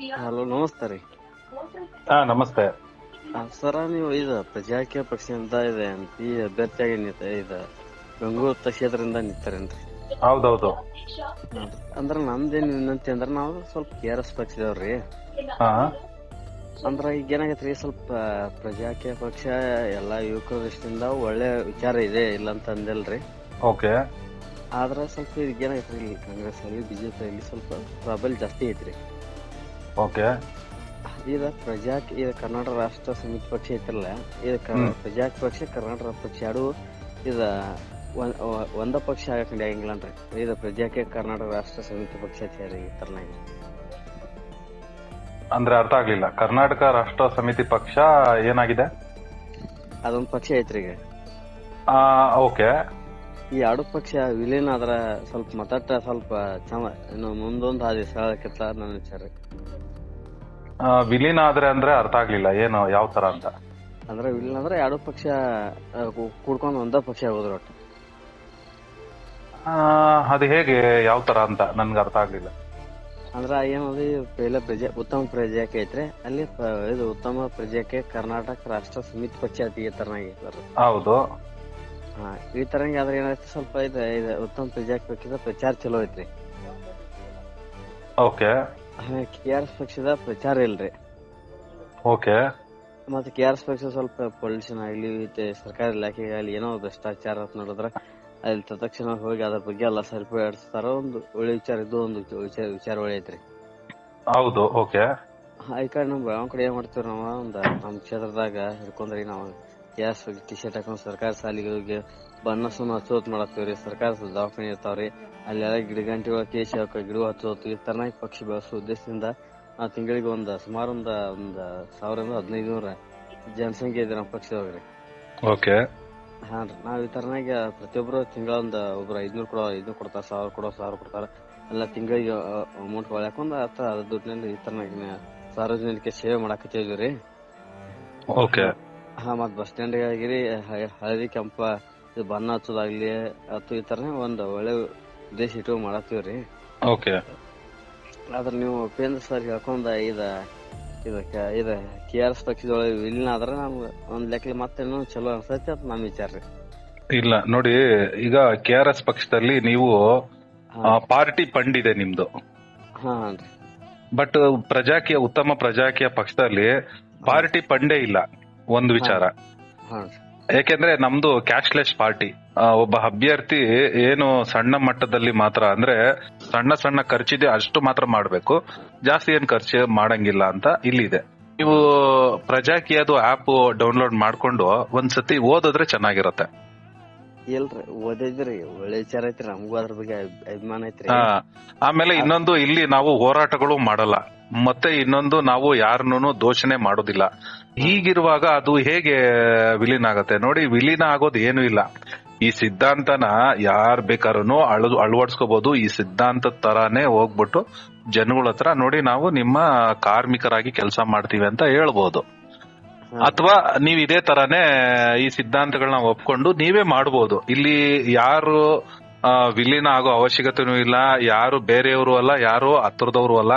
Hello ನಮಸ್ತೆ ರೀ. ಹಾ ನಮಸ್ತೆ. ಸರ ನೀವು ಇದು ಪ್ರಜಾಕೀಯ ಪಕ್ಷದಿಂದ ಇದೆ ಅಂತ ಈ ಅಭ್ಯರ್ಥಿಯಾಗಿ ನಿಂತ ಇದು ಬೆಂಗಳೂರು ಕ್ಷೇತ್ರದಿಂದ ನಿಂತಾರೇನ್ರಿ? ಹೌದೌದು. ಅಂದ್ರ ನಮ್ದೇನ್ ವಿನಂತಿ ಅಂದ್ರ ನಾವು ಸ್ವಲ್ಪ ಕೆ ಆರ್ ಎಸ್ ಪಕ್ಷದವ್ರಿ ಅಂದ್ರೆ ಅಂದ್ರ ಈಗ ಏನಾಗೈತ್ರಿ ಸ್ವಲ್ಪ ಪ್ರಜಾಕೀಯ ಪಕ್ಷ ಎಲ್ಲಾ ಯುವಕರ ದೃಷ್ಟಿಯಿಂದ ಒಳ್ಳೆ ವಿಚಾರ ಇದೆ ಇಲ್ಲ ಅಂತ ಅಂದಿಲ್ರಿ. ಓಕೆ. ಆದ್ರ ಸ್ವಲ್ಪ ಈಗ ಏನಾಗೈತ್ರಿ ಇಲ್ಲಿ ಕಾಂಗ್ರೆಸ್ ಅಲ್ಲಿ ಬಿಜೆಪಿ ಅಲ್ಲಿ ಸ್ವಲ್ಪ ಪ್ರಾಬಲ್ಯ ಜಾಸ್ತಿ ಐತ್ರಿ. ಓಕೆ. ಈಗ ಪ್ರಜಾ ಇದು ಕರ್ನಾಟಕ ರಾಷ್ಟ್ರ ಸಮಿತಿ ಪಕ್ಷ ಐತಲ್ಲ ಇದು ಕ- ಹ್ಮ್. ಪ್ರಜಾ ಪಕ್ಷ ಕರ್ನಾಟಕ ಪಕ್ಷ ಎರಡು ಇದ ಒಂದ್- ಒ- ಒಂದ ಪಕ್ಷ ಆಗಂಗಿಲ್ಲ ನಡೆಯಂಗಿಲ್ಲನ್ರಿ ಇದು ಪ್ರಜಾಕ್ಕೆ ಕರ್ನಾಟಕ ರಾಷ್ಟ್ರ ಸಮಿತಿ ಪಕ್ಷ ತರನಾಗಿ ಅಂದ್ರೆ ಅರ್ಥ ಆಗ್ಲಿಲ್ಲ. ಕರ್ನಾಟಕ ರಾಷ್ಟ್ರ ಸಮಿತಿ ಪಕ್ಷ ಏನಾಗಿದೆ? ಅದೊಂದು ಪಕ್ಷ ಐತ್ರಿ ಈಗ ಓಕೆ. ಈ ಎರಡು ಪಕ್ಷ ವಿಲೀನ ಆದ್ರ ಸ್ವಲ್ಪ ಮತಟ್ಟ ಸ್ವಲ್ಪ ಚಮ ಇನ್ನು ಮುಂದೊಂದು ಹಾದಿ ಸರಳಕ್ಕಿತ್ತ ನನ್ನ ವಿಚಾರ. ಆ, ವಿಲೀನ ಆದ್ರೆ ಅಂದ್ರೆ ಅರ್ಥ ಆಗ್ಲಿಲ್ಲ. ಏನು ಯಾವ ತರ ಅಂತ? ಅಂದ್ರೆ ವಿಲೀನ ಅಂದ್ರೆ ಎರಡು ಪಕ್ಷ ಆ, ಕೂ- ಕೂಡ್ಕೊಂಡ್ ಒಂದ ಪಕ್ಷ ಹೋದ್ರು ಒಟ್ಟು. ಆ, ಅದು ಹೇಗೆ ಯಾವ ತರ ಅಂತ ನನ್ಗೆ ಅರ್ಥ ಆಗ್ಲಿಲ್ಲ. ಅಂದ್ರೆ ಏನದು ಪೈಲ ಪ್ರಜೆ ಉತ್ತಮ ಪ್ರಜಾಕ್ಕೆ ಐತ್ರಿ ಅಲ್ಲಿ ಪ- ಇದು ಉತ್ತಮ ಪ್ರಜಾಕ್ಕೆ ಕರ್ನಾಟಕ ರಾಷ್ಟ್ರ ಸಮಿತಿ ಪಕ್ಷ ಅತಿ ಎತ್ತರನಾಗಿ ತರನಾಗಿ ಹೌದು. ಹಾ ಈ ತರಂಗಿ ಆದ್ರೆ ಏನಾಯ್ತು? ಸ್ವಲ್ಪ ಇದು ಇದು ಉತ್ತಮ ಪ್ರಜೆ ಪಕ್ಷದ ಪ್ರಚಾರ ಚಲೋ ಐತ್ರಿ. ಓಕೆ. ಕೆ ಆರ್ ಎಸ್ ಪಕ್ಷದ ಪ್ರಚಾರ ಇಲ್ರಿ. ಓಕೆ. ಮತ್ತೆ ಕೆ ಆರ್ ಎಸ್ ಪಕ್ಷ ಸ್ವಲ್ಪ ಪೊಲ್ಯೂಷನ್ ಆಗ್ಲಿ ಮತ್ತೆ ಸರ್ಕಾರಿ ಇಲಾಖೆ ಆಗ್ಲಿ ಏನೋ ಭ್ರಷ್ಟಾಚಾರ ಅಂತ ನೋಡಿದ್ರ ಅಲ್ಲಿ ತಕ್ಷಣ ಹೋಗಿ ಅದ್ರ ಬಗ್ಗೆ ಎಲ್ಲ ಸರಿಪಡಿಸ್ತಾರ ಒಂದು ಒಳ್ಳೆ ವಿಚಾರ ಇದು ಒಂದು ವಿಚಾರ ವಿಚಾರ ಒಳ್ಳೆ ಐತ್ರಿ. ಹೌದು ಓಕೆ. ಈ ಕಡೆ ನಮ್ ಬೆಳಗಾವ್ ಕಡೆ ಏನ್ ಮಾಡ್ತೀವಿ ನಾವ? ಒಂದ್ ನಮ್ ಕ್ಷೇತ್ರದಾಗ ಹಿಡ್ಕೊಂಡ್ರಿ ನಾವು. ಗ್ಯಾಸ್ ಟಿ ಶರ್ಟ್ ಹಾಕೊಂಡು ಸರ್ಕಾರಿ ಶಾಲಿಗೆ ಹೋಗಿ ಬಣ್ಣ ಸುಣ್ಣ ಹಚ್ಚೋತ್ ಮಾಡತ್ತೀವ್ರಿ ಸರ್ಕಾರ ದವಾಖಾನೆ ಇರ್ತಾವ್ರಿ. ಅಲ್ಲೆಲ್ಲ ಗಿಡಗಂಟಿ ಒಳಗೆ ಕೇಸಿ ಹಾಕ ಗಿಡ ಹಚ್ಚೋತು ಈ ತರನಾಗಿ ಪಕ್ಷಿ ಬೆಳೆಸೋ ಉದ್ದೇಶದಿಂದ ಆ ತಿಂಗಳಿಗೆ ಒಂದ್ ಸುಮಾರು ಒಂದ್ ಒಂದ್ ಸಾವಿರದಿಂದ ಹದಿನೈದು ನೂರ ಜನಸಂಖ್ಯೆ ಇದೆ ನಮ್ಮ ಪಕ್ಷದೊಳಗ್ರಿ ಓಕೆ. ಹಾ ರೀ. ನಾವ್ ಈ ತರನಾಗಿ ಪ್ರತಿಯೊಬ್ರು ತಿಂಗಳ ಒಂದ್ ಒಬ್ರು ಐದ್ನೂರ್ ಕೊಡೋ ಐದ್ನೂರ್ ಕೊಡ್ತಾರ ಸಾವಿರ ಕೊಡೋ ಸಾವಿರ ಕೊಡ್ತಾರ. ಎಲ್ಲ ತಿಂಗಳಿಗೆ ಅಮೌಂಟ್ ಹೊಳ್ಯಾಕೊಂಡ್ ಆತ ಅದ್ರ ದುಡ್ಡಿನಲ್ಲಿ ಈ ತರನಾಗಿ ಸಾರ್ವಜನಿಕ ಸೇವೆ ಮಾಡಾಕತ್ತೀವಿ ರೀ ಓಕೆ. ಹಾ ಮತ್ ಬಸ್ ಸ್ಟ್ಯಾಂಡ್ ಆಗಿರಿ ಹ- ಹಳದಿ ಕೆಂಪ ಇದು ಬಣ್ಣ ಹಚ್ಚೋದಾಗ್ಲಿ ಅಥವಾ ಈ ತರ ಒಂದ್ ಒಳ್ಳೆ ಉದ್ದೇಶ ಇಟ್ಕೊಂಡ್ ಮಾಡತ್ತೀವ್ರಿ. ಓಕೆ ಆದ್ರ ನೀವು ಉಪೇಂದ್ರ ಸರ್ ಹೇಳ್ಕೊಂಡ ಇದ ಇದಕ್ಕ ಇದ ಕೆ ಆರ್ ಎಸ್ ಪಕ್ಷದೊಳಗೆ ವಿಲೀನ ಆದ್ರ ನಮ್ಗ ಒಂದ್ ಲೆಕ್ಕ ಮತ್ತೇನೋ ಚಲೋ ಅನ್ಸೈತಿ ಅಂತ ನಮ್ ವಿಚಾರ ರೀ. ಇಲ್ಲ ನೋಡಿ ಈಗ ಕೆ ಆರ್ ಎಸ್ ಪಕ್ಷದಲ್ಲಿ ನೀವು ಪಾರ್ಟಿ ಫಂಡ್ ಇದೆ ನಿಮ್ದು. ಹಾ ಬಟ್ ಪ್ರಜಾಕೀಯ ಉತ್ತಮ ಪ್ರಜಾಕೀಯ ಪಕ್ಷದಲ್ಲಿ ಪಾರ್ಟಿ ಫಂಡೇ ಇಲ್ಲ. ಒಂದು ವಿಚಾರ. ಯಾಕೆಂದ್ರೆ ನಮ್ದು ಕ್ಯಾಶ್ಲೆಸ್ ಪಾರ್ಟಿ. ಒಬ್ಬ ಅಭ್ಯರ್ಥಿ ಏನು ಸಣ್ಣ ಮಟ್ಟದಲ್ಲಿ ಮಾತ್ರ ಅಂದ್ರೆ ಸಣ್ಣ ಸಣ್ಣ ಖರ್ಚಿದೆ ಅಷ್ಟು ಮಾತ್ರ ಮಾಡಬೇಕು. ಜಾಸ್ತಿ ಏನ್ ಖರ್ಚು ಮಾಡಂಗಿಲ್ಲ ಅಂತ ಇಲ್ಲಿದೆ. ನೀವು ಪ್ರಜಾಕೀಯದು ಆಪ್ ಡೌನ್ಲೋಡ್ ಮಾಡ್ಕೊಂಡು ಒಂದ್ಸತಿ ಓದಿದ್ರೆ ಚೆನ್ನಾಗಿರತ್ತೆ. ಇಲ್ರಿ, ಓದಿದ್ರಿ, ಒಳ್ಳೆ ವಿಚಾರ ಐತ್ರಿ, ನಮಗೂ ಅದ್ರ ಬಗ್ಗೆ ಅಭಿ- ಅಭಿಮಾನ ಐತ್ರಿ. ಹಾ, ಆಮೇಲೆ ಇನ್ನೊಂದು ಇಲ್ಲಿ ನಾವು ಹೋರಾಟಗಳು ಮಾಡಲ್ಲ. ಮತ್ತೆ ಇನ್ನೊಂದು ನಾವು ಯಾರನ್ನೂ ದೋಷಣೆ ಮಾಡೋದಿಲ್ಲ. ಹೀಗಿರುವಾಗ ಅದು ಹೇಗೆ ವಿಲೀನ ಆಗತ್ತೆ? ನೋಡಿ, ವಿಲೀನ ಆಗೋದು ಏನು ಇಲ್ಲ. ಈ ಸಿದ್ಧಾಂತನ ಯಾರ್ ಬೇಕಾದ್ರೂ ಅಳ ಅಳವಡಿಸ್ಕೋಬಹುದು ಈ ಸಿದ್ಧಾಂತದ ತರಾನೇ ಹೋಗ್ಬಿಟ್ಟು ಜನಗಳ ಹತ್ರ ನೋಡಿ ನಾವು ನಿಮ್ಮ ಕಾರ್ಮಿಕರಾಗಿ ಕೆಲಸ ಮಾಡ್ತೀವಿ ಅಂತ ಹೇಳ್ಬೋದು. ಅಥವಾ ನೀವ್ ಇದೇ ತರಾನೇ ಈ ಸಿದ್ಧಾಂತಗಳನ್ನ ಒಪ್ಕೊಂಡು ನೀವೇ ಮಾಡ್ಬೋದು. ಇಲ್ಲಿ ಯಾರು ವಿಲೀನ ಆಗೋ ಅವಶ್ಯಕತೆನೂ ಇಲ್ಲ, ಯಾರು ಬೇರೆಯವರು ಅಲ್ಲ, ಯಾರು ಹತ್ರದವರು ಅಲ್ಲ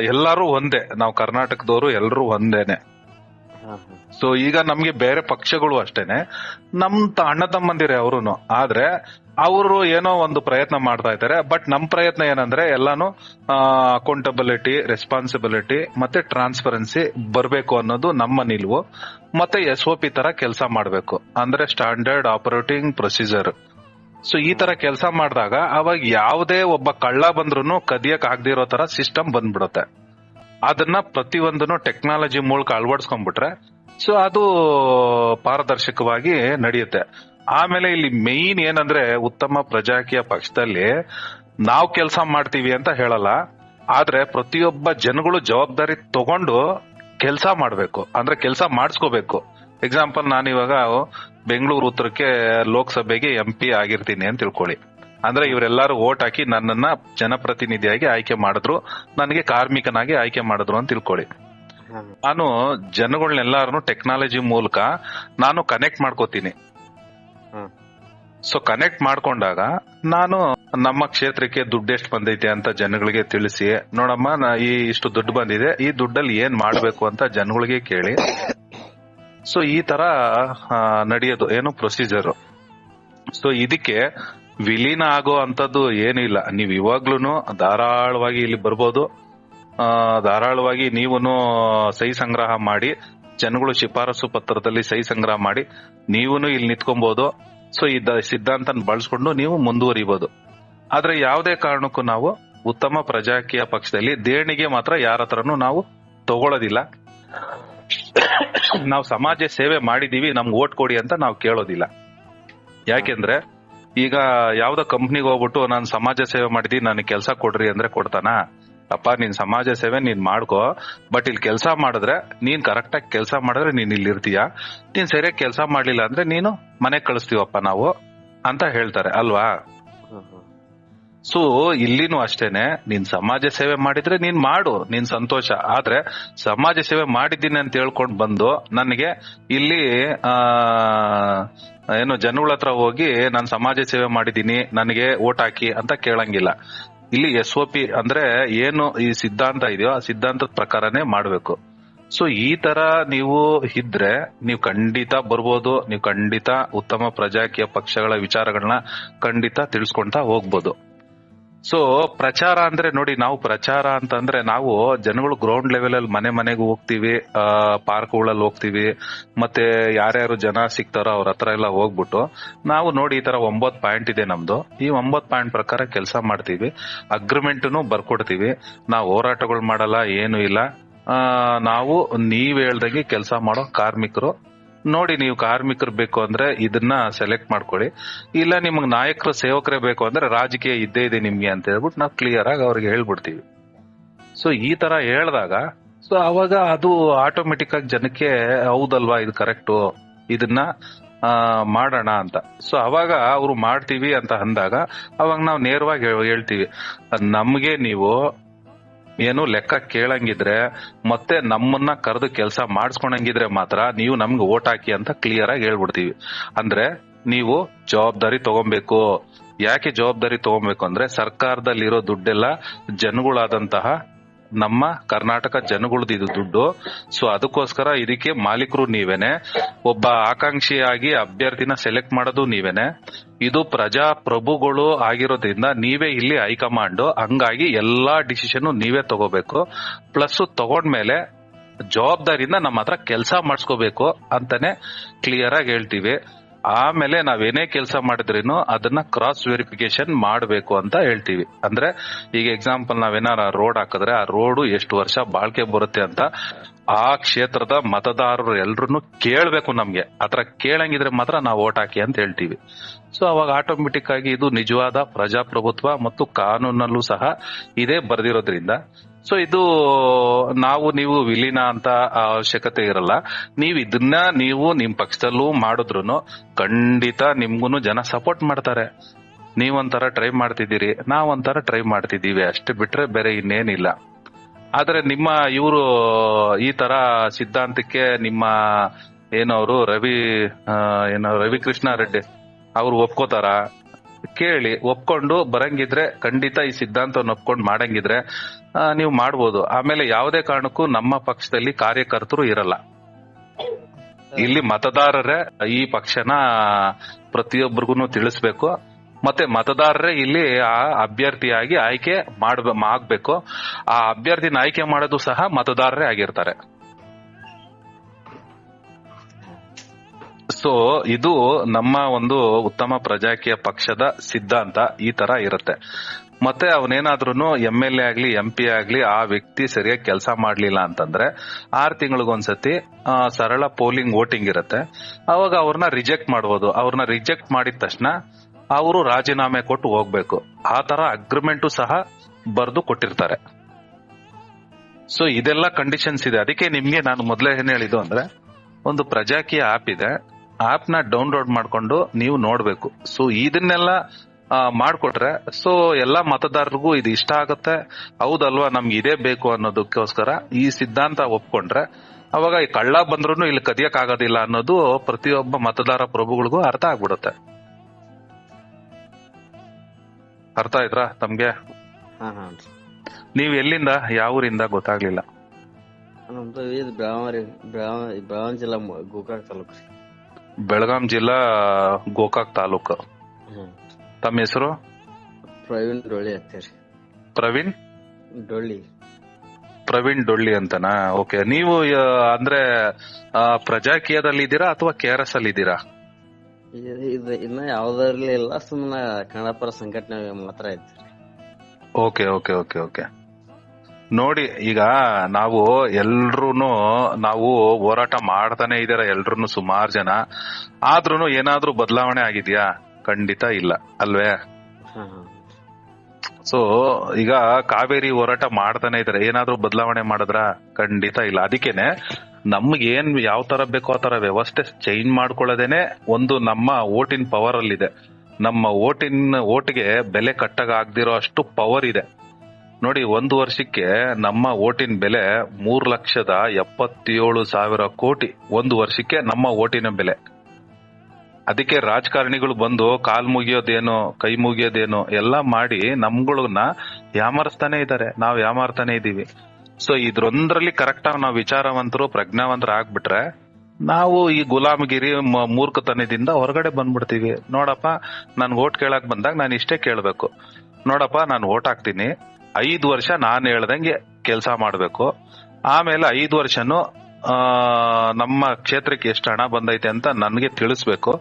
ಎಲ್ಲರೂ ಒಂದೇ. ನಾವು ಕರ್ನಾಟಕದವರು ಎಲ್ಲರೂ ಒಂದೇನೆ. ಸೊ ಈಗ ನಮ್ಗೆ ಬೇರೆ ಪಕ್ಷಗಳು ಅಷ್ಟೇನೆ. ನಮ್ ಅಣ್ಣ ತಮ್ಮಂದಿರೇ ಅವರು ಆದ್ರೆ, ಅವರು ಏನೋ ಒಂದು ಪ್ರಯತ್ನ ಮಾಡ್ತಾ ಇದ್ದಾರೆ. ಬಟ್ ನಮ್ ಪ್ರಯತ್ನ ಏನಂದ್ರೆ, ಎಲ್ಲಾನು ಅಕೌಂಟಬಿಲಿಟಿ ರೆಸ್ಪಾನ್ಸಿಬಿಲಿಟಿ ಮತ್ತೆ ಟ್ರಾನ್ಸ್ಪರೆನ್ಸಿ ಬರಬೇಕು ಅನ್ನೋದು ನಮ್ಮ ನಿಲುವು. ಮತ್ತೆ ಎಸ್ ಒ ಪಿ ತರ ಕೆಲಸ ಮಾಡಬೇಕು. ಅಂದ್ರೆ ಸ್ಟ್ಯಾಂಡರ್ಡ್ ಆಪರೇಟಿಂಗ್ ಪ್ರೊಸೀಜರ್ ಸೊ ಈ ತರ ಕೆಲಸ ಮಾಡಿದಾಗ, ಅವಾಗ ಯಾವುದೇ ಒಬ್ಬ ಕಳ್ಳ ಬಂದ್ರು ಕದಿಯಕ್ ಆಗದಿರೋ ತರ ಸಿಸ್ಟಮ್ ಬಂದ್ಬಿಡುತ್ತೆ. ಅದನ್ನ ಪ್ರತಿಯೊಂದನ್ನು ಟೆಕ್ನಾಲಜಿ ಮೂಲಕ ಅಳವಡಿಸ್ಕೊಂಡ್ಬಿಟ್ರೆ ಸೊ ಅದು ಪಾರದರ್ಶಕವಾಗಿ ನಡೆಯುತ್ತೆ. ಆಮೇಲೆ ಇಲ್ಲಿ ಮೇನ್ ಏನಂದ್ರೆ ಉತ್ತಮ ಪ್ರಜಾಕೀಯ ಪಕ್ಷದಲ್ಲಿ ನಾವು ಕೆಲಸ ಮಾಡ್ತೀವಿ ಅಂತ ಹೇಳಲ್ಲ, ಆದ್ರೆ ಪ್ರತಿಯೊಬ್ಬ ಜನಗಳು ಜವಾಬ್ದಾರಿ ತಗೊಂಡು ಕೆಲಸ ಮಾಡಬೇಕು, ಅಂದ್ರೆ ಕೆಲಸ ಮಾಡಿಸ್ಕೋಬೇಕು. ಎಕ್ಸಾಂಪಲ್ ನಾನು ಇವಾಗ ಬೆಂಗಳೂರು ಉತ್ತರಕ್ಕೆ ಲೋಕಸಭೆಗೆ ಎಂ ಪಿ ಆಗಿರ್ತೀನಿ ಅಂತ ತಿಳ್ಕೊಳ್ಳಿ. ಅಂದ್ರೆ ಇವರೆಲ್ಲರೂ ಓಟ್ ಹಾಕಿ ನನ್ನನ್ನ ಜನಪ್ರತಿನಿಧಿಯಾಗಿ ಆಯ್ಕೆ ಮಾಡಿದ್ರು. ನನಗೆ ಕಾರ್ಮಿಕನಾಗಿ ಆಯ್ಕೆ ಮಾಡಿದ್ರು ಅಂತ ತಿಳ್ಕೊಳ್ಳಿ. ನಾನು ಜನಗಳನ್ನೆಲ್ಲಾರನು ಟೆಕ್ನಾಲಜಿ ಮೂಲಕ ನಾನು ಕನೆಕ್ಟ್ ಮಾಡ್ಕೋತೀನಿ. ಸೊ ಕನೆಕ್ಟ್ ಮಾಡ್ಕೊಂಡಾಗ ನಾನು ನಮ್ಮ ಕ್ಷೇತ್ರಕ್ಕೆ ದುಡ್ಡು ಎಷ್ಟು ಬಂದೈತೆ ಅಂತ ಜನಗಳಿಗೆ ತಿಳಿಸಿ, ನೋಡಮ್ಮ ಈ ಇಷ್ಟು ದುಡ್ಡು ಬಂದಿದೆ, ಈ ದುಡ್ಡಲ್ಲಿ ಏನ್ ಮಾಡ್ಬೇಕು ಅಂತ ಜನಗಳಿಗೆ ಕೇಳಿ. ಸೊ ಈ ತರ ನಡೆಯೋದು, ಏನು ಪ್ರೊಸೀಜರ್ ಸೊ ಇದಕ್ಕೆ ವಿಲೀನ ಆಗೋ ಅಂತದ್ದು ಏನಿಲ್ಲ. ನೀವ್ ಇವಾಗ್ಲೂ ಧಾರಾಳವಾಗಿ ಇಲ್ಲಿ ಬರ್ಬೋದು. ಧಾರಾಳವಾಗಿ ನೀವು ಸಹಿ ಸಂಗ್ರಹ ಮಾಡಿ, ಜನಗಳು ಶಿಫಾರಸು ಪತ್ರದಲ್ಲಿ ಸಹಿ ಸಂಗ್ರಹ ಮಾಡಿ ನೀವು ಇಲ್ಲಿ ನಿತ್ಕೊಬಹುದು ಸೊ, ಈ ಸಿದ್ಧಾಂತ ಬಳಸ್ಕೊಂಡು ನೀವು ಮುಂದುವರಿಬಹುದು ಆದ್ರೆ ಯಾವುದೇ ಕಾರಣಕ್ಕೂ ನಾವು ಉತ್ತಮ ಪ್ರಜಾಕೀಯ ಪಕ್ಷದಲ್ಲಿ ದೇಣಿಗೆ ಮಾತ್ರ ಯಾರ ಹತ್ರನೂ ನಾವು ತಗೊಳ್ಳೋದಿಲ್ಲ ನಾವು ಸಮಾಜ ಸೇವೆ ಮಾಡಿದೀವಿ ನಮ್ಗೆ ಓಟ್ ಕೊಡಿ ಅಂತ ನಾವು ಕೇಳೋದಿಲ್ಲ. ಯಾಕೆಂದ್ರೆ ಈಗ ಯಾವ್ದೋ ಕಂಪ್ನಿಗೆ ಹೋಗ್ಬಿಟ್ಟು ನಾನು ಸಮಾಜ ಸೇವೆ ಮಾಡಿದಿ ನನಗೆ ಕೆಲಸ ಕೊಡ್ರಿ ಅಂದ್ರೆ ಕೊಡ್ತಾನ? ಅಪ್ಪ, ನೀನ್ ಸಮಾಜ ಸೇವೆ ನೀನ್ ಮಾಡ್ಕೋ, ಬಟ್ ಇಲ್ಲಿ ಕೆಲಸ ಮಾಡಿದ್ರೆ, ನೀನ್ ಕರೆಕ್ಟ್ ಆಗಿ ಕೆಲಸ ಮಾಡಿದ್ರೆ ನೀನ್ ಇಲ್ಲಿ ಇರ್ತೀಯ? ನೀನ್ ಸರಿಯಾಗಿ ಕೆಲಸ ಮಾಡ್ಲಿಲ್ಲ ಅಂದ್ರೆ ನೀನು ಮನೆಗ್ ಕಳಿಸ್ತೀವಪ್ಪ ನಾವು, ಅಂತ ಹೇಳ್ತಾರೆ, ಅಲ್ವಾ? ಸೊ ಇಲ್ಲಿನೂ ಅಷ್ಟೇನೆ, ನೀನ್ ಸಮಾಜ ಸೇವೆ ಮಾಡಿದ್ರೆ ನೀನ್ ಮಾಡು, ನೀನ್ ಸಂತೋಷ. ಆದ್ರೆ, ಸಮಾಜ ಸೇವೆ ಮಾಡಿದ್ದೀನಿ ಅಂತ ಹೇಳ್ಕೊಂಡ್ ಬಂದು, ನನಗೆ ಇಲ್ಲಿ ಏನು ಜನಗಳ ಹತ್ರ ಹೋಗಿ, ನಾನು ಸಮಾಜ ಸೇವೆ ಮಾಡಿದ್ದೀನಿ, ನನಗೆ ಓಟ್ ಹಾಕಿ ಅಂತ ಕೇಳಂಗಿಲ್ಲ. ಇಲ್ಲಿ ಎಸ್ ಒ ಪಿ ಅಂದ್ರೆ ಏನು ಈ ಸಿದ್ಧಾಂತ ಇದೆಯೋ, ಆ ಸಿದ್ಧಾಂತದ ಪ್ರಕಾರನೇ ಮಾಡ್ಬೇಕು. ಸೊ ಈ ತರ ನೀವು ಇದ್ರೆ, ನೀವು ಖಂಡಿತ ಬರ್ಬೋದು, ನೀವು ಖಂಡಿತ ಉತ್ತಮ ಪ್ರಜಾಕೀಯ ಪಕ್ಷಗಳ ವಿಚಾರಗಳನ್ನ ಖಂಡಿತ ತಿಳಿಸ್ಕೊಂತ ಹೋಗ್ಬೋದು. ಸೊ ಪ್ರಚಾರ ಅಂದ್ರೆ ನೋಡಿ, ನಾವು ಪ್ರಚಾರ ಅಂತಂದ್ರೆ ನಾವು ಜನಗಳು ಗ್ರೌಂಡ್ ಲೆವೆಲ್ ಅಲ್ಲಿ ಮನೆ ಮನೆಗೂ ಹೋಗ್ತೀವಿ ಪಾರ್ಕ್ಗಳಲ್ಲಿ ಹೋಗ್ತೀವಿ, ಮತ್ತೆ ಯಾರ್ಯಾರು ಜನ ಸಿಗ್ತಾರೋ ಅವ್ರ ಹತ್ರ ಎಲ್ಲ ಹೋಗ್ಬಿಟ್ಟು, ನಾವು ನೋಡಿ ಈ ತರ ಒಂಬತ್ ಪಾಯಿಂಟ್ ಇದೆ ನಮ್ದು. ಈ ಒಂಬತ್ ಪಾಯಿಂಟ್ ಪ್ರಕಾರ ಕೆಲಸ ಮಾಡ್ತೀವಿ ಅಗ್ರಿಮೆಂಟ್ನು ಬರ್ಕೊಡ್ತೀವಿ. ನಾವು ಹೋರಾಟಗಳು ಮಾಡಲ್ಲ, ಏನು ಇಲ್ಲ. ನಾವು ನೀವ್ ಹೇಳ್ದಂಗೆ ಕೆಲಸ ಮಾಡೋ ಕಾರ್ಮಿಕರು ನೋಡಿ ನೀವು ಕಾರ್ಮಿಕರು ಬೇಕು ಅಂದ್ರೆ ಇದನ್ನ ಸೆಲೆಕ್ಟ್ ಮಾಡ್ಕೊಳ್ಳಿ. ಇಲ್ಲ ನಿಮ್ಗೆ ನಾಯಕರು ಸೇವಕರೇ ಬೇಕು ಅಂದ್ರೆ ರಾಜಕೀಯ ಇದ್ದೇ ಇದೆ ನಿಮ್ಗೆ ಅಂತ ಹೇಳ್ಬಿಟ್ಟು ನಾವು ಕ್ಲಿಯರ್ ಆಗಿ ಅವ್ರಿಗೆ ಹೇಳ್ಬಿಡ್ತೀವಿ. ಸೊ ಈ ತರ ಹೇಳಿದಾಗ ಸೊ ಅವಾಗ ಅದು ಆಟೋಮೆಟಿಕ್ ಆಗಿ ಜನಕ್ಕೆ ಹೌದಲ್ವಾ ಇದು ಕರೆಕ್ಟು ಇದನ್ನ ಮಾಡೋಣ ಅಂತ. ಸೊ ಅವಾಗ ಅವ್ರು ಮಾಡ್ತೀವಿ ಅಂತ ಅಂದಾಗ ಅವಾಗ ನಾವು ನೇರವಾಗಿ ಹೇಳ್- ಹೇಳ್ತೀವಿ. ನಮ್ಗೆ ನೀವು ಏನು ಲೆಕ್ಕ ಕೇಳಂಗಿದ್ರೆ, ಮತ್ತೆ ನಮ್ಮನ್ನ ಕರೆದು ಕೆಲಸ ಮಾಡಿಸ್ಕೊಂಡಂಗಿದ್ರೆ ಮಾತ್ರ ನೀವು ನಮ್ಗೆ ಓಟ್ ಹಾಕಿ ಅಂತ ಕ್ಲಿಯರ್ ಆಗಿ ಹೇಳ್ಬಿಡ್ತೀವಿ. ಅಂದ್ರೆ ನೀವು ಜವಾಬ್ದಾರಿ ತಗೊಬೇಕು. ಯಾಕೆ ಜವಾಬ್ದಾರಿ ತಗೊಬೇಕು ಅಂದ್ರೆ ಸರ್ಕಾರದಲ್ಲಿರೋ ದುಡ್ಡೆಲ್ಲ ಜನಗಳಾದಂತಹ ನಮ್ಮ ಕರ್ನಾಟಕ ಜನಗಳದ್ದು ದುಡ್ಡು. ಸೊ ಅದಕ್ಕೋಸ್ಕರ ಇದಕ್ಕೆ ಮಾಲೀಕರು ನೀವೇನೆ. ಒಬ್ಬ ಆಕಾಂಕ್ಷಿಯಾಗಿ ಅಭ್ಯರ್ಥಿನ ಸೆಲೆಕ್ಟ್ ಮಾಡೋದು ನೀವೇನೆ. ಇದು ಪ್ರಜಾಪ್ರಭುಗಳು ಆಗಿರೋದ್ರಿಂದ ನೀವೇ ಇಲ್ಲಿ ಹೈಕಮಾಂಡ್. ಹಂಗಾಗಿ ಎಲ್ಲಾ ಡಿಸಿಷನ್ ನೀವೇ ತಗೋಬೇಕು. ಪ್ಲಸ್ ತಗೊಂಡ್ಮೇಲೆ ಜವಾಬ್ದಾರಿಯಿಂದ ನಮ್ಮ ಹತ್ರ ಕೆಲಸ ಮಾಡಿಸ್ಕೋಬೇಕು ಅಂತಾನೆ ಕ್ಲಿಯರ್ ಆಗಿ ಹೇಳ್ತೀವಿ. ಆಮೇಲೆ ನಾವೇನೇ ಕೆಲಸ ಮಾಡಿದ್ರೇನು ಅದನ್ನ ಕ್ರಾಸ್ ವೆರಿಫಿಕೇಶನ್ ಮಾಡಬೇಕು ಅಂತ ಹೇಳ್ತೀವಿ. ಅಂದ್ರೆ ಈಗ ಎಕ್ಸಾಂಪಲ್ ನಾವೇನಾರ ರೋಡ್ ಹಾಕಿದ್ರೆ ಆ ರೋಡ್ ಎಷ್ಟು ವರ್ಷ ಬಾಳ್ಕೆ ಬರುತ್ತೆ ಅಂತ ಆ ಕ್ಷೇತ್ರದ ಮತದಾರರು ಎಲ್ರು ಕೇಳಬೇಕು ನಮ್ಗೆ. ಆತರ ಕೇಳಂಗಿದ್ರೆ ಮಾತ್ರ ನಾವು ಓಟ್ ಹಾಕಿ ಅಂತ ಹೇಳ್ತೀವಿ. ಸೊ ಅವಾಗ ಆಟೋಮೆಟಿಕ್ ಆಗಿ ಇದು ನಿಜವಾದ ಪ್ರಜಾಪ್ರಭುತ್ವ ಮತ್ತು ಕಾನೂನಲ್ಲೂ ಸಹ ಇದೇ ಬರ್ದಿರೋದ್ರಿಂದ ಸೊ ಇದು ನಾವು, ನೀವು ವಿಲೀನ ಅಂತ ಅವಶ್ಯಕತೆ ಇರಲ್ಲ. ನೀವು ಇದನ್ನ ನೀವು ನಿಮ್ ಪಕ್ಷದಲ್ಲೂ ಮಾಡಿದ್ರು ಖಂಡಿತ ನಿಮ್ಗೂ ಜನ ಸಪೋರ್ಟ್ ಮಾಡ್ತಾರೆ. ನೀವೊಂಥರ ಟ್ರೈ ಮಾಡ್ತಿದ್ದೀರಿ, ನಾವೊಂಥರ ಟ್ರೈ ಮಾಡ್ತಿದ್ದೀವಿ. ಅಷ್ಟೇ ಬಿಟ್ರೆ ಬೇರೆ ಇನ್ನೇನಿಲ್ಲ. ಆದ್ರೆ ನಿಮ್ಮ ಇವರು ಈ ತರ ಸಿದ್ಧಾಂತಕ್ಕೆ ನಿಮ್ಮ ಏನವರು ರವಿ ಏನೋ ರವಿಕೃಷ್ಣ ರೆಡ್ಡಿ ಅವ್ರು ಒಪ್ಕೋತಾರ? ಕೇಳಿ, ಒಪ್ಕೊಂಡು ಬರಂಗಿದ್ರೆ ಖಂಡಿತ ಈ ಸಿದ್ಧಾಂತವನ್ನು ಒಪ್ಕೊಂಡು ಮಾಡಂಗಿದ್ರೆ ನೀವು ಮಾಡ್ಬೋದು. ಆಮೇಲೆ ಯಾವುದೇ ಕಾರಣಕ್ಕೂ ನಮ್ಮ ಪಕ್ಷದಲ್ಲಿ ಕಾರ್ಯಕರ್ತರು ಇರಲ್ಲ. ಇಲ್ಲಿ ಮತದಾರರೇ ಈ ಪಕ್ಷನ ಪ್ರತಿಯೊಬ್ಬರಿಗೂ ತಿಳಿಸ್ಬೇಕು. ಮತ್ತೆ ಮತದಾರರೇ ಇಲ್ಲಿ ಆ ಅಭ್ಯರ್ಥಿಯಾಗಿ ಆಯ್ಕೆ ಮಾಡ್ಬ, ಆಗ್ಬೇಕು. ಆ ಅಭ್ಯರ್ಥಿನ ಆಯ್ಕೆ ಮಾಡೋದು ಸಹ ಮತದಾರರೇ ಆಗಿರ್ತಾರೆ. ಸೊ ಇದು ನಮ್ಮ ಒಂದು ಉತ್ತಮ ಪ್ರಜಾಕೀಯ ಪಕ್ಷದ ಸಿದ್ಧಾಂತ ಈ ತರ ಇರುತ್ತೆ. ಮತ್ತೆ ಅವನೇನಾದ್ರೂ ಎಂ ಎಲ್ ಎ ಆಗ್ಲಿ ಎಂ ಪಿ ಆಗ್ಲಿ ಆ ವ್ಯಕ್ತಿ ಸರಿಯಾಗಿ ಕೆಲಸ ಮಾಡ್ಲಿಲ್ಲ ಅಂತಂದ್ರೆ ಆರ್ ತಿಂಗಳಿಗೊಂದ್ಸತಿ ಸರಳ ಪೋಲಿಂಗ್ ವೋಟಿಂಗ್ ಇರುತ್ತೆ. ಅವಾಗ ಅವ್ರನ್ನ ರಿಜೆಕ್ಟ್ ಮಾಡ್ಬೋದು. ಅವ್ರನ್ನ ರಿಜೆಕ್ಟ್ ಮಾಡಿದ ತಕ್ಷಣ ಅವರು ರಾಜೀನಾಮೆ ಕೊಟ್ಟು ಹೋಗ್ಬೇಕು. ಆ ತರ ಅಗ್ರಿಮೆಂಟು ಸಹ ಬರೆದು ಕೊಟ್ಟಿರ್ತಾರೆ. ಸೊ ಇದೆಲ್ಲ ಕಂಡೀಷನ್ಸ್ ಇದೆ. ಅದಕ್ಕೆ ನಿಮ್ಗೆ ನಾನು ಮೊದಲೇ ಏನ್ ಹೇಳಿದ್ದು ಅಂದ್ರೆ, ಒಂದು ಪ್ರಜಾಕೀಯ ಆಪ್ ಇದೆ. ಆಪ್ನ ಡೌನ್ಲೋಡ್ ಮಾಡ್ಕೊಂಡು ನೀವು ನೋಡ್ಬೇಕು. ಸೊ ಇದನ್ನೆಲ್ಲ ಮಾಡಿಕೊಟ್ರೆ ಸೊ ಎಲ್ಲಾ ಮತದಾರರಿಗೂ ಇದು ಇಷ್ಟ ಆಗುತ್ತೆ. ಹೌದಲ್ವಾ? ನಮ್ಗೆ ಇದೇ ಬೇಕು ಅನ್ನೋದಕ್ಕೋಸ್ಕರ ಈ ಸಿದ್ಧಾಂತ ಒಪ್ಕೊಂಡ್ರೆ ಅವಾಗ ಈ ಕಳ್ಳ ಬಂದ್ರು ಇಲ್ಲಿ ಕದಿಯಕ್ ಆಗೋದಿಲ್ಲ ಅನ್ನೋದು ಪ್ರತಿಯೊಬ್ಬ ಮತದಾರ ಪ್ರಭುಗಳಿಗೂ ಅರ್ಥ ಆಗ್ಬಿಡುತ್ತೆ. ಅರ್ಥ ಆಯ್ತಾ ತಮ್ಗೆ? ಹಾ ಹಾ ರೀ ನೀವ್ ಎಲ್ಲಿಂದ ಯಾವ ಊರಿಂದ ಗೊತ್ತಾಗ್ಲಿಲ್ಲ? ನಮ್ದು ಇದು ಬ್ರಾಹ್ಮಣ ಜಿಲ್ಲಾ ಗೋಕಾಕ್ ತಾಲೂಕು ಬೆಳಗಾಂ ಜಿಲ್ಲಾ ಗೋಕಾಕ್ ತಾಲೂಕು. ತಮ್ಮ ಹೆಸರು? ಪ್ರವೀಣ್ ಡೊಳ್ಳಿ ಅಂತೀರಿ. ಪ್ರವೀಣ್? ಡೊಳ್ಳಿ. ಪ್ರವೀಣ್ ಡೊಳ್ಳಿ ಅಂತನಾ? ಓಕೆ ನೀವು ಅಂದ್ರೆ ಪ್ರಜಾಕೀಯದಲ್ಲಿ ಇದ್ದೀರಾ ಅಥವಾ ಕೆ ಆರ್ ಎಸ್ ಅಲ್ಲಿ ಇದ್ದೀರಾ? ಇದು ಇದು ಇನ್ನ ಯಾವ್ದ್ರಲ್ಲಿ ಇಲ್ಲ ಸುಮ್ಮನೆ ಕನ್ನಡಪರ ಸಂಘಟನೆ ಮಾತ್ರ ಇದ್ದೀರಿ. Okay okay okay okay. ನೋಡಿ ಈಗ ನಾವು ಎಲ್ರೂ ನಾವು ಹೋರಾಟ ಮಾಡ್ತಾನೆ ಇದ್ದೀರ ಎಲ್ರು ಸುಮಾರು ಜನ. ಆದ್ರೂ ಏನಾದ್ರೂ ಬದಲಾವಣೆ ಆಗಿದ್ಯಾ? ಖಂಡಿತ ಇಲ್ಲ. ಅಲ್ವೇ? ಸೊ ಈಗ ಕಾವೇರಿ ಹೋರಾಟ ಮಾಡ್ತಾನೆ ಇದಾರೆ ಏನಾದ್ರೂ ಬದಲಾವಣೆ ಮಾಡಿದ್ರ? ಖಂಡಿತ ಇಲ್ಲ. ಅದಕ್ಕೇನೆ ನಮ್ಗೆ ಏನ್ ಯಾವ ತರ ಬೇಕೋ ಆ ತರ ವ್ಯವಸ್ಥೆ ಚೇಂಜ್ ಮಾಡ್ಕೊಳ್ಳೋದೇನೆ ಒಂದು ನಮ್ಮ ಓಟಿನ ಪವರ್ ಅಲ್ಲಿದೆ. ನಮ್ಮ ಓಟಿನ ಓಟ್ಗೆ ಬೆಲೆ ಕಟ್ಟಾಗ ಆಗ್ದಿರೋ ಅಷ್ಟು ಪವರ್ ಇದೆ. ನೋಡಿ, ಒಂದು ವರ್ಷಕ್ಕೆ ನಮ್ಮ ಓಟಿನ ಬೆಲೆ ಮೂರು ಲಕ್ಷದ ಎಪ್ಪತ್ತೇಳು ಸಾವಿರ ಕೋಟಿ. ಒಂದು ವರ್ಷಕ್ಕೆ ನಮ್ಮ ಓಟಿನ ಬೆಲೆ. ಅದಕ್ಕೆ ರಾಜಕಾರಣಿಗಳು ಬಂದು ಕಾಲ್ ಮುಗಿಯೋದೇನು, ಕೈ ಮುಗಿಯೋದೇನು ಎಲ್ಲ ಮಾಡಿ ನಮ್ಗಳನ್ನ ಯಾಮಾರಿಸ್ತಾನೆ ಇದ್ದಾರೆ. ನಾವು ಯಾಮಾರ್ತಾನೆ ಇದೀವಿ ಸೊ ಇದ್ರೊಂದ್ರಲ್ಲಿ ಕರೆಕ್ಟ್ ಆಗಿ ನಾವು ವಿಚಾರವಂತರು, ಪ್ರಜ್ಞಾವಂತರ ಆಗ್ಬಿಟ್ರೆ ನಾವು ಈ ಗುಲಾಮಗಿರಿ ಮೂರ್ಖತನದಿಂದ ಹೊರಗಡೆ ಬಂದ್ಬಿಡ್ತೀವಿ. ನೋಡಪ್ಪ, ನನ್ ಓಟ್ ಕೇಳಕ್ ಬಂದಾಗ ನಾನು ಇಷ್ಟೇ ಕೇಳಬೇಕು. ನೋಡಪ್ಪ, ನಾನು ಓಟ್ ಹಾಕ್ತೀನಿ. ಐದು ವರ್ಷ ನಾನು ಹೇಳ್ದಂಗೆ ಕೆಲಸ ಮಾಡಬೇಕು. ಆಮೇಲೆ ಐದು ವರ್ಷನು ನಮ್ಮ ಕ್ಷೇತ್ರಕ್ಕೆ ಎಷ್ಟು ಹಣ ಬಂದೈತೆ ಅಂತ ನನಗೆ ತಿಳಿಸ್ಬೇಕು.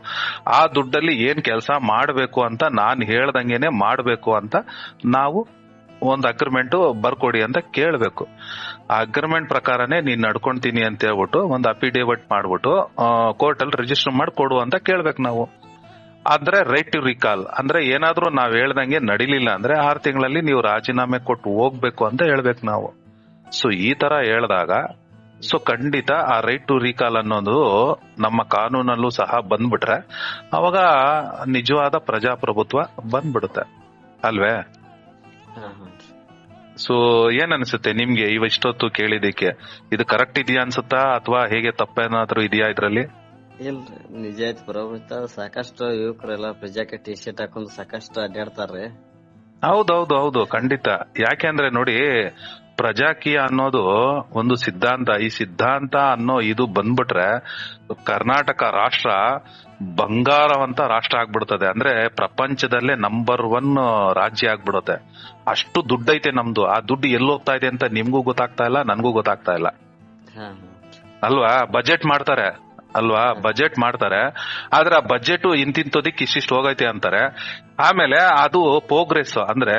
ಆ ದುಡ್ಡಲ್ಲಿ ಏನ್ ಕೆಲಸ ಮಾಡಬೇಕು ಅಂತ ನಾನು ಹೇಳ್ದಂಗೆನೆ ಮಾಡಬೇಕು ಅಂತ ನಾವು ಒಂದು ಅಗ್ರಿಮೆಂಟ್ ಬರ್ಕೊಡಿ ಅಂತ ಕೇಳಬೇಕು. ಆ ಅಗ್ರಿಮೆಂಟ್ ಪ್ರಕಾರನೇ ನೀನ್ ನಡ್ಕೊಂತೀನಿ ಅಂತ ಹೇಳ್ಬಿಟ್ಟು, ಒಂದು ಅಫಿಡೇವಿಟ್ ಮಾಡ್ಬಿಟ್ಟು ಕೋರ್ಟ್ ಅಲ್ಲಿ ರಿಜಿಸ್ಟರ್ ಮಾಡಿ ಕೊಡು ಅಂತ ಕೇಳ್ಬೇಕು ನಾವು. ಅಂದ್ರೆ ರೈಟ್ ಟು ರಿಕಾಲ್ ಅಂದ್ರೆ ಏನಾದ್ರೂ ನಾವ್ ಹೇಳ್ದಂಗೆ ನಡಿಲಿಲ್ಲ ಅಂದ್ರೆ ಆರು ತಿಂಗಳಲ್ಲಿ ನೀವು ರಾಜೀನಾಮೆ ಕೊಟ್ಟು ಹೋಗ್ಬೇಕು ಅಂತ ಹೇಳ್ಬೇಕು ನಾವು. ಸೊ ಈ ತರ ಹೇಳ್ದಾಗ ಸೊ ಖಂಡಿತ ಆ ರೈಟ್ ಟು ರೀಕಾಲ್ ಅನ್ನೋದು ನಮ್ಮ ಕಾನೂನಲ್ಲೂ ಸಹ ಬಂದ್ಬಿಟ್ರೆ ಅವಾಗ ನಿಜವಾದ ಪ್ರಜಾಪ್ರಭುತ್ವ ಬಂದ್ಬಿಡುತ್ತೆ. ಅಲ್ವೇ? ಸೊ ಏನ್ ಅನ್ಸುತ್ತೆ ನಿಮ್ಗೆ ಇವಿಷ್ಟೊತ್ತು ಕೇಳಿದಕ್ಕೆ? ಇದು ಕರೆಕ್ಟ್ ಇದೆಯಾ ಅನ್ಸುತ್ತಾ ಅಥವಾ ಹೇಗೆ ತಪ್ಪೇನಾದ್ರೂ ಇದೆಯಾ ಇದ್ರಲ್ಲಿ? ಇಲ್ರಿ ನಿಜ ಐತಿ ಬರೋಬ್ಬರಿ ಸಾಕಷ್ಟು ಯುವಕರೆಲ್ಲ ಪ್ರಜಾಕೆ ಟಿ ಶರ್ಟ್ ಹಾಕೊಂಡು ಸಾಕಷ್ಟು ಅಡ್ಡಾಡ್ತಾರ್ರಿ ಹೌದೌದು ಹೌದು ಖಂಡಿತ. ಯಾಕೆ ಅಂದ್ರೆ ನೋಡಿ ಪ್ರಜಾಕೀಯ ಅನ್ನೋದು ಒಂದು ಸಿದ್ಧಾಂತ. ಈ ಸಿದ್ಧಾಂತ ಅನ್ನೋ ಇದು ಬಂದ್ಬಿಟ್ರೆ ಕರ್ನಾಟಕ ರಾಷ್ಟ್ರ ಬಂಗಾರವಂತ ರಾಷ್ಟ್ರ ಆಗ್ಬಿಡ್ತದೆ. ಅಂದ್ರೆ ಪ್ರಪಂಚದಲ್ಲೇ ನಂಬರ್ ಒನ್ ರಾಜ್ಯ ಆಗ್ಬಿಡುತ್ತೆ. ಅಷ್ಟು ದುಡ್ಡೈತೆ ನಮ್ದು. ಆ ದುಡ್ಡು ಎಲ್ಲಿ ಹೋಗ್ತಾ ಇದೆ ಅಂತ ನಿಮ್ಗೂ ಗೊತ್ತಾಗ್ತಾ ಇಲ್ಲ ನನ್ಗೂ ಗೊತ್ತಾಗ್ತಾ ಇಲ್ಲ. ಅಲ್ವಾ? ಬಜೆಟ್ ಮಾಡ್ತಾರೆ. ಅಲ್ವಾ ಬಜೆಟ್ ಮಾಡ್ತಾರೆ. ಆದ್ರೆ ಆ ಬಜೆಟ್ ಇಂತಿಂತದಕ್ಕೆ ಇಷ್ಟಿಷ್ಟು ಹೋಗೈತೆ ಅಂತಾರೆ. ಆಮೇಲೆ ಅದು ಪ್ರೋಗ್ರೆಸ್ ಅಂದ್ರೆ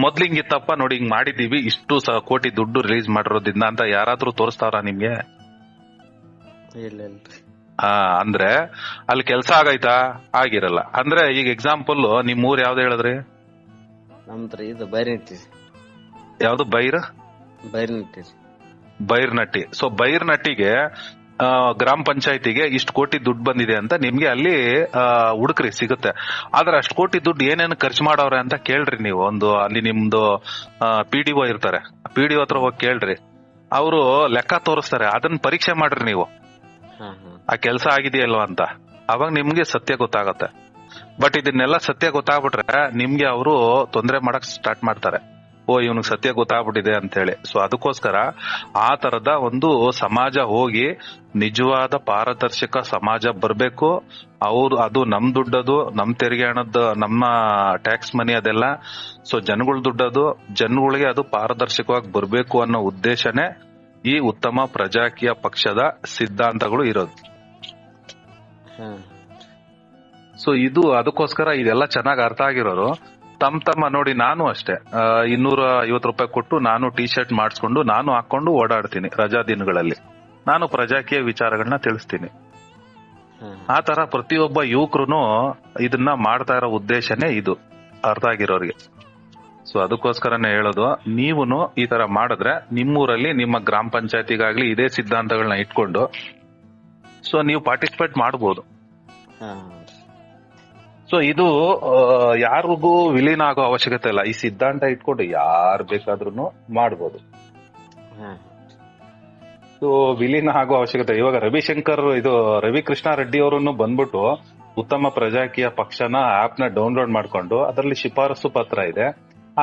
ಮೊದ್ಲಿಂಗಿತ್ತಪ್ಪ ನೋಡಿ ಹಿಂಗ್ ಮಾಡಿದೀವಿ ಇಷ್ಟು ಕೋಟಿ ದುಡ್ಡು ರಿಲೀಸ್ ಮಾಡಿರೋದ್ರಿಂದ ಅಂತ ಯಾರಾದ್ರೂ ತೋರಿಸ್ತಾರ ನಿಮ್ಗೆ? ಹಾ ಅಂದ್ರೆ ಅಲ್ಲಿ ಕೆಲ್ಸ ಆಗೈತಾ? ಆಗಿರಲ್ಲ. ಅಂದ್ರೆ ಈಗ ಎಕ್ಸಾಂಪಲ್ ನಿಮ್ ಊರ್ ಯಾವ್ದು ಹೇಳಿದ್ರಿ? ನಮ್ದ್ರಿ ಇದು ಬೈರಿ ನಿಟ್ಟಿರಿ ಯಾವ್ದು ಬೈರ್? ಬೈರ್ನಟ್ಟಿ. ಸೊ ಬೈರ್ನಟ್ಟಿಗೆ ಗ್ರಾಮ ಪಂಚಾಯತಿಗೆ ಇಷ್ಟು ಕೋಟಿ ದುಡ್ಡು ಬಂದಿದೆ ಅಂತ ನಿಮ್ಗೆ ಅಲ್ಲಿ ಹುಡುಕ್ರಿ ಸಿಗುತ್ತೆ. ಆದ್ರೆ ಅಷ್ಟು ಕೋಟಿ ದುಡ್ಡು ಏನೇನು ಖರ್ಚು ಮಾಡವ್ರೆ ಅಂತ ಕೇಳ್ರಿ ನೀವು. ಒಂದು ಅಲ್ಲಿ ನಿಮ್ದು ಪಿ ಡಿ ಒ ಇರ್ತಾರೆ. ಪಿ ಡಿ ಒ ಹತ್ರ ಹೋಗಿ ಕೇಳ್ರಿ. ಅವರು ಲೆಕ್ಕ ತೋರಿಸ್ತಾರೆ. ಅದನ್ನ ಪರೀಕ್ಷೆ ಮಾಡ್ರಿ ನೀವು. ಆ ಕೆಲಸ ಆಗಿದೆಯಲ್ವಾ ಅಂತ. ಅವಾಗ ನಿಮ್ಗೆ ಸತ್ಯ ಗೊತ್ತಾಗತ್ತೆ. ಬಟ್ ಇದನ್ನೆಲ್ಲ ಸತ್ಯ ಗೊತ್ತಾಗ್ಬಿಟ್ರೆ ನಿಮ್ಗೆ ಅವರು ತೊಂದರೆ ಮಾಡಕ್ ಸ್ಟಾರ್ಟ್ ಮಾಡ್ತಾರೆ. ಓ ಇವನಿಗೆ ಸತ್ಯ ಗೊತ್ತಾಗ್ಬಿಟ್ಟಿದೆ ಅಂತ ಹೇಳಿ ಸೊ ಅದಕ್ಕೋಸ್ಕರ ಆ ತರದ ಒಂದು ಸಮಾಜ ಹೋಗಿ ನಿಜವಾದ ಪಾರದರ್ಶಕ ಸಮಾಜ ಬರಬೇಕು. ಅವ್ರು ಅದು ನಮ್ ದುಡ್ಡದು ನಮ್ ತೆರಿಗೆ ಹಣದ ನಮ್ಮ ಟ್ಯಾಕ್ಸ್ ಮನಿ ಅದೆಲ್ಲ. ಸೊ ಜನಗಳ ದುಡ್ಡದು ಜನಗಳಿಗೆ ಅದು ಪಾರದರ್ಶಕವಾಗಿ ಬರಬೇಕು ಅನ್ನೋ ಉದ್ದೇಶನೇ ಈ ಉತ್ತಮ ಪ್ರಜಾಕೀಯ ಪಕ್ಷದ ಸಿದ್ಧಾಂತಗಳು ಇರೋದು. ಸೊ ಇದು ಅದಕ್ಕೋಸ್ಕರ ಇದೆಲ್ಲ ಚೆನ್ನಾಗಿ ಅರ್ಥ ಆಗಿರೋರು. ತಮ್ ತಮ್ಮ ನೋಡಿ ನಾನು ಅಷ್ಟೇ. ಇನ್ನೂರ ಐವತ್ತು ರೂಪಾಯಿ ಕೊಟ್ಟು ನಾನು ಟಿ ಶರ್ಟ್ ಮಾಡಿಸ್ಕೊಂಡು ನಾನು ಹಾಕೊಂಡು ಓಡಾಡ್ತೀನಿ ರಜಾ ದಿನಗಳಲ್ಲಿ. ನಾನು ಪ್ರಜಾಕೀಯ ವಿಚಾರಗಳನ್ನ ತಿಳಿಸ್ತೀನಿ. ಆ ತರ ಪ್ರತಿಯೊಬ್ಬ ಯುವಕರು ಇದನ್ನ ಮಾಡ್ತಾ ಇರೋ ಉದ್ದೇಶನೇ ಇದು, ಅರ್ಥ ಆಗಿರೋರಿಗೆ. ಸೊ ಅದಕ್ಕೋಸ್ಕರನೇ ಹೇಳೋದು ನೀವು ಈ ತರ ಮಾಡಿದ್ರೆ ನಿಮ್ಮೂರಲ್ಲಿ, ನಿಮ್ಮ ಗ್ರಾಮ ಪಂಚಾಯತಿಗಾಗ್ಲಿ ಇದೇ ಸಿದ್ಧಾಂತಗಳನ್ನ ಇಟ್ಕೊಂಡು ಸೊ ನೀವು ಪಾರ್ಟಿಸಿಪೇಟ್ ಮಾಡಬಹುದು ಸೊ ಇದು ಯಾರಿಗೂ ವಿಲೀನ ಆಗೋ ಅವಶ್ಯಕತೆ ಇಲ್ಲ. ಈ ಸಿದ್ಧಾಂತ ಇಟ್ಕೊಂಡು ಯಾರು ಬೇಕಾದ್ರೂ ಮಾಡ್ಬೋದು. ಸೊ ವಿಲೀನ ಆಗೋ ಅವಶ್ಯಕತೆ ಇವಾಗ ರವಿಶಂಕರ್ ಇದು ರವಿಕೃಷ್ಣ ರೆಡ್ಡಿ ಅವರನ್ನು ಬಂದ್ಬಿಟ್ಟು ಉತ್ತಮ ಪ್ರಜಾಕೀಯ ಪಕ್ಷನ ಆಪ್ನ ಡೌನ್ಲೋಡ್ ಮಾಡ್ಕೊಂಡು ಅದರಲ್ಲಿ ಶಿಫಾರಸು ಪತ್ರ ಇದೆ.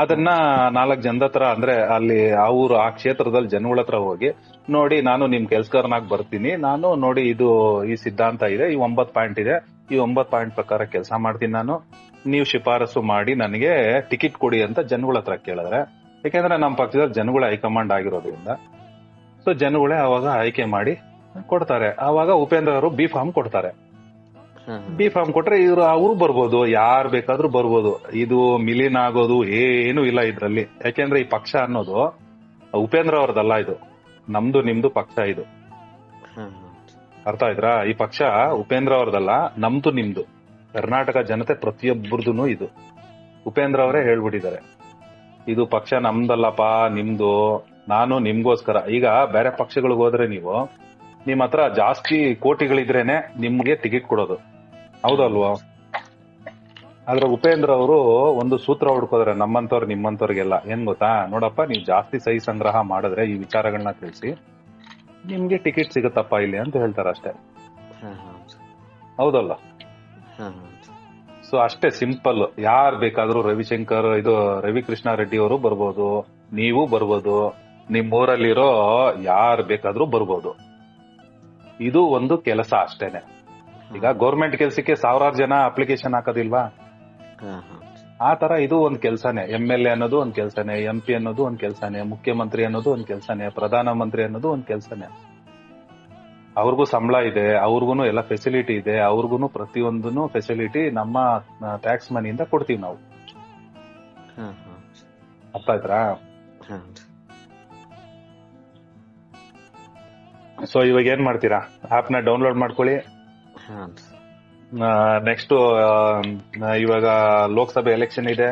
ಅದನ್ನ ನಾಲ್ಕು ಜನದ ಹತ್ರ ಅಂದ್ರೆ ಅಲ್ಲಿ ಆ ಊರು ಆ ಕ್ಷೇತ್ರದಲ್ಲಿ ಜನಗಳ ಹತ್ರ ಹೋಗಿ ನೋಡಿ ನಾನು ನಿಮ್ ಕೆಲ್ಸಗಾರನಾಗಿ ಬರ್ತೀನಿ. ನಾನು ನೋಡಿ ಇದು ಈ ಸಿದ್ಧಾಂತ ಇದೆ ಈ ಒಂಬತ್ ಪಾಯಿಂಟ್ ಇದೆ. ಈ ಒಂಬತ್ ಪಾಯಿಂಟ್ ಪ್ರಕಾರ ಕೆಲಸ ಮಾಡ್ತೀನಿ ನಾನು. ನೀವು ಶಿಫಾರಸು ಮಾಡಿ ನನಗೆ ಟಿಕೆಟ್ ಕೊಡಿ ಅಂತ ಜನಗಳ ಹತ್ರ ಕೇಳಿದ್ರೆ. ಯಾಕೆಂದ್ರೆ ನಮ್ಮ ಪಕ್ಷದಲ್ಲಿ ಜನಗಳ ಹೈಕಮಾಂಡ್ ಆಗಿರೋದ್ರಿಂದ. ಸೊ ಜನಗಳೇ ಅವಾಗ ಆಯ್ಕೆ ಮಾಡಿ ಕೊಡ್ತಾರೆ. ಅವಾಗ ಉಪೇಂದ್ರ ಅವರು ಬಿ ಫಾರ್ಮ್ ಕೊಡ್ತಾರೆ. ಬಿ ಫಾರ್ಮ್ ಕೊಟ್ರೆ ಇವ್ರು, ಅವರು ಬರ್ಬೋದು, ಯಾರು ಬೇಕಾದ್ರೂ ಬರ್ಬೋದು. ಇದು ಮಿಲಿನ್ ಆಗೋದು ಏನು ಇಲ್ಲ ಇದ್ರಲ್ಲಿ. ಯಾಕೆಂದ್ರೆ ಈ ಪಕ್ಷ ಅನ್ನೋದು ಉಪೇಂದ್ರ ಅವ್ರದಲ್ಲ ಇದು. ನಮ್ದು, ನಿಮ್ದು ಪಕ್ಷ ಇದು. ಅರ್ಥ ಆಯ್ತಾ ಈ ಪಕ್ಷ ಉಪೇಂದ್ರ ಅವ್ರದಲ್ಲ, ನಮ್ದು ನಿಮ್ದು. ಕರ್ನಾಟಕ ಜನತೆ ಪ್ರತಿಯೊಬ್ಬರದೂ ಇದು. ಉಪೇಂದ್ರ ಅವರೇ ಹೇಳ್ಬಿಟ್ಟಿದ್ದಾರೆ. ಇದು ಪಕ್ಷ ನಮ್ದಲ್ಲಪ್ಪ, ನಿಮ್ದು, ನಾನು ನಿಮ್ಗೋಸ್ಕರ. ಈಗ ಬೇರೆ ಪಕ್ಷಗಳಿಗೆ ಹೋದ್ರೆ ನೀವು, ನಿಮ್ ಹತ್ರ ಜಾಸ್ತಿ ಕೋಟಿಗಳಿದ್ರೇನೆ ನಿಮ್ಗೆ ಟಿಕೆಟ್ ಕೊಡೋದು. ಹೌದಲ್ವಾ? ಆದ್ರೆ ಉಪೇಂದ್ರ ಅವರು ಒಂದು ಸೂತ್ರ ಹುಡ್ಕೋದ್ರೆ ನಮ್ಮಂತವ್ರು ನಿಮ್ಮಂತವ್ರಿಗೆಲ್ಲ ಏನ್ ಗೊತ್ತಾ? ನೋಡಪ್ಪ, ನೀವು ಜಾಸ್ತಿ ಸಹಿ ಸಂಗ್ರಹ ಮಾಡಿದ್ರೆ ಈ ವಿಚಾರಗಳನ್ನ ತಿಳಿಸಿ. ನಿಮ್ಗೆ ಟಿಕೆಟ್ ಸಿಗುತ್ತಪ್ಪ ಇಲ್ಲಿ ಅಂತ ಹೇಳ್ತಾರೆ ಅಷ್ಟೇ. ಹೌದಲ್ಲ? ಸೊ ಅಷ್ಟೇ ಸಿಂಪಲ್ ಯಾರ್ ಬೇಕಾದ್ರೂ ರವಿಶಂಕರ್ ಇದು ರವಿಕೃಷ್ಣ ರೆಡ್ಡಿ ಅವರು ಬರ್ಬೋದು ನೀವು ಬರ್ಬೋದು ನಿಮ್ ಊರಲ್ಲಿರೋ ಯಾರ್ ಬೇಕಾದ್ರೂ ಬರ್ಬೋದು. ಇದು ಒಂದು ಕೆಲಸ ಅಷ್ಟೇನೆ. ಈಗ ಗೌರ್ಮೆಂಟ್ ಕೆಲಸಕ್ಕೆ ಸಾವಿರಾರು ಜನ ಅಪ್ಲಿಕೇಶನ್ ಹಾಕೋದಿಲ್ವಾ? ಆ ತರ ಇದು ಒಂದ್ ಕೆಲ್ಸನೇ. ಎಂ ಎಲ್ ಎ ಅನ್ನೋದು ಒಂದ್ ಕೆಲ್ಸನೇ ಎಂ ಪಿ ಅನ್ನೋದು ಒಂದ್ ಕೆಲ್ಸನೇ ಮುಖ್ಯಮಂತ್ರಿ ಅನ್ನೋದು ಒಂದ್ ಕೆಲ್ಸಾನೆ ಪ್ರಧಾನ ಮಂತ್ರಿ ಅನ್ನೋದು ಒಂದ್ ಕೆಲ್ಸಾನೆ. ಅವ್ರಿಗೂ ಸಂಬಳ ಇದೆ ಅವ್ರಿಗೂ ಎಲ್ಲ ಫೆಸಿಲಿಟಿ ಇದೆ ಅವ್ರಿಗೂ ಪ್ರತಿಯೊಂದನು ಫೆಸಿಲಿಟಿ ನಮ್ಮ ಟ್ಯಾಕ್ಸ್ ಮನಿಯಿಂದ ಕೊಡ್ತೀವಿ ನಾವು. ಅರ್ಥ ಆಯ್ತಾ? ಸೊ ಇವಾಗ ಏನ್ ಮಾಡ್ತೀರಾ? ಆಪ್ನ ಡೌನ್ಲೋಡ್ ಮಾಡ್ಕೊಳ್ಳಿ. ನೆಕ್ಸ್ಟ್ ಇವಾಗ ಲೋಕಸಭೆ ಎಲೆಕ್ಷನ್ ಇದೆ.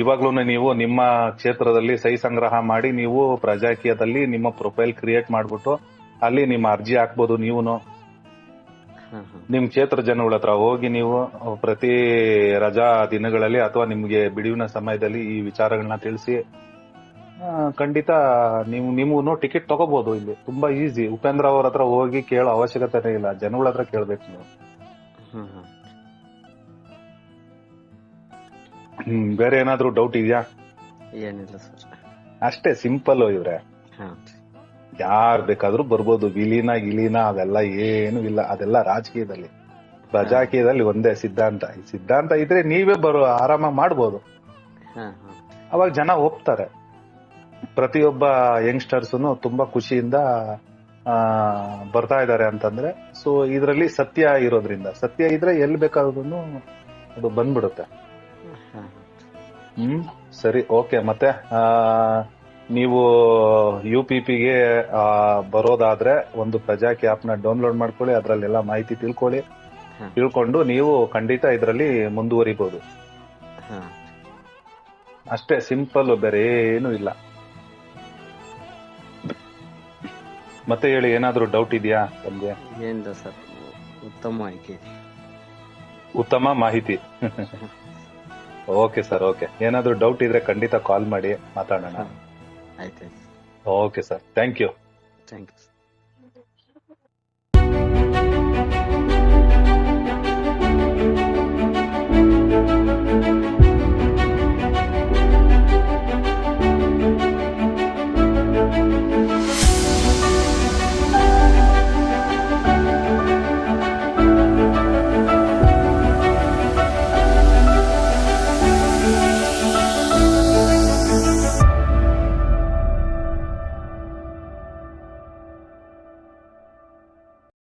ಇವಾಗ್ಲೂ ನೀವು ನಿಮ್ಮ ಕ್ಷೇತ್ರದಲ್ಲಿ ಸಹಿ ಸಂಗ್ರಹ ಮಾಡಿ ನೀವು ಪ್ರಜಾಕೀಯದಲ್ಲಿ ನಿಮ್ಮ ಪ್ರೊಫೈಲ್ ಕ್ರಿಯೇಟ್ ಮಾಡ್ಬಿಟ್ಟು ಅಲ್ಲಿ ನಿಮ್ಮ ಅರ್ಜಿ ಹಾಕ್ಬೋದು ನೀವು ನಿಮ್ ಕ್ಷೇತ್ರ ಜನಗಳ ಹತ್ರ ಹೋಗಿ ನೀವು ಪ್ರತಿ ರಜಾ ದಿನಗಳಲ್ಲಿ ಅಥವಾ ನಿಮ್ಗೆ ಬಿಡುವಿನ ಸಮಯದಲ್ಲಿ ಈ ವಿಚಾರಗಳನ್ನ ತಿಳಿಸಿ ಖಂಡಿತ ನೀವು ನಿಮ್ಗೂ ಟಿಕೆಟ್ ತಗೋಬಹುದು ಇಲ್ಲಿ. ತುಂಬಾ ಈಸಿ ಉಪೇಂದ್ರ ಅವ್ರ ಹತ್ರ ಹೋಗಿ ಕೇಳೋ ಅವಶ್ಯಕತೆ ಇಲ್ಲ. ಜನಗಳ ಹತ್ರ ಕೇಳ್ಬೇಕು ನೀವು. ಹ್ಮ್ ಬೇರೆ ಏನಾದ್ರೂ ಡೌಟ್ ಇದೆಯಾ? ಏನಿಲ್ಲ ಸರ್ ಅಷ್ಟೇ ಸಿಂಪಲ್ ಇವ್ರೆ. ಹಾ. ಯಾರ್ ಬೇಕಾದ್ರೂ ಬರ್ಬೋದು. ವಿಲೀನ ಗಿಲೀನ ಅವೆಲ್ಲ ಏನು ಇಲ್ಲ. ಅದೆಲ್ಲ ರಾಜಕೀಯದಲ್ಲಿ. ಪ್ರಜಾಕೀಯದಲ್ಲಿ ಒಂದೇ ಸಿದ್ಧಾಂತ. ಈ ಸಿದ್ಧಾಂತ ಇದ್ರೆ ನೀವೇ ಬರೋ ಆರಾಮ ಮಾಡ್ಬೋದು. ಅವಾಗ ಜನ ಒಪ್ತಾರೆ. ಪ್ರತಿಯೊಬ್ಬ ಯಂಗ್ಸ್ಟರ್ಸ್ ತುಂಬಾ ಖುಷಿಯಿಂದ ಬರ್ತಾ ಇದ್ದಾರೆ ಅಂತಂದ್ರೆ ಸೊ ಇದರಲ್ಲಿ ಸತ್ಯ ಇರೋದ್ರಿಂದ ಸತ್ಯ ಇದ್ರೆ ಎಲ್ಲಿ ಬೇಕಾದ್ರೂ ಅದು ಬಂದ್ಬಿಡುತ್ತೆ. ಹ್ಮ್ ಸರಿ ಓಕೆ ಮತ್ತೆ ನೀವು ಯು ಪಿ ಪಿಗೆ ಬರೋದಾದ್ರೆ ಒಂದು ಪ್ರಜಾಕಿ ಆಪ್ನ ಡೌನ್ಲೋಡ್ ಮಾಡ್ಕೊಳ್ಳಿ ಅದರಲ್ಲೆಲ್ಲ ಮಾಹಿತಿ ತಿಳ್ಕೊಳ್ಳಿ. ತಿಳ್ಕೊಂಡು ನೀವು ಖಂಡಿತ ಇದರಲ್ಲಿ ಮುಂದುವರಿಬಹುದು ಅಷ್ಟೇ ಸಿಂಪಲ್ ಬೇರೆ ಏನು ಇಲ್ಲ. ಮತ್ತೆ ಹೇಳಿ ಏನಾದರೂ ಡೌಟ್ ಇದೆಯಾ ತಮಗೆ? ಏನಿಲ್ಲ ಸರ್ ಉತ್ತಮ ಆಯ್ಕೆ. ಉತ್ತಮ ಮಾಹಿತಿ. Okay sir okay. ಏನಾದರೂ ಡೌಟ್ ಇದ್ರೆ ಖಂಡಿತ ಕಾಲ್ ಮಾಡಿ ಮಾತಾಡೋಣ. ಆಯ್ತು okay sir thank you thank you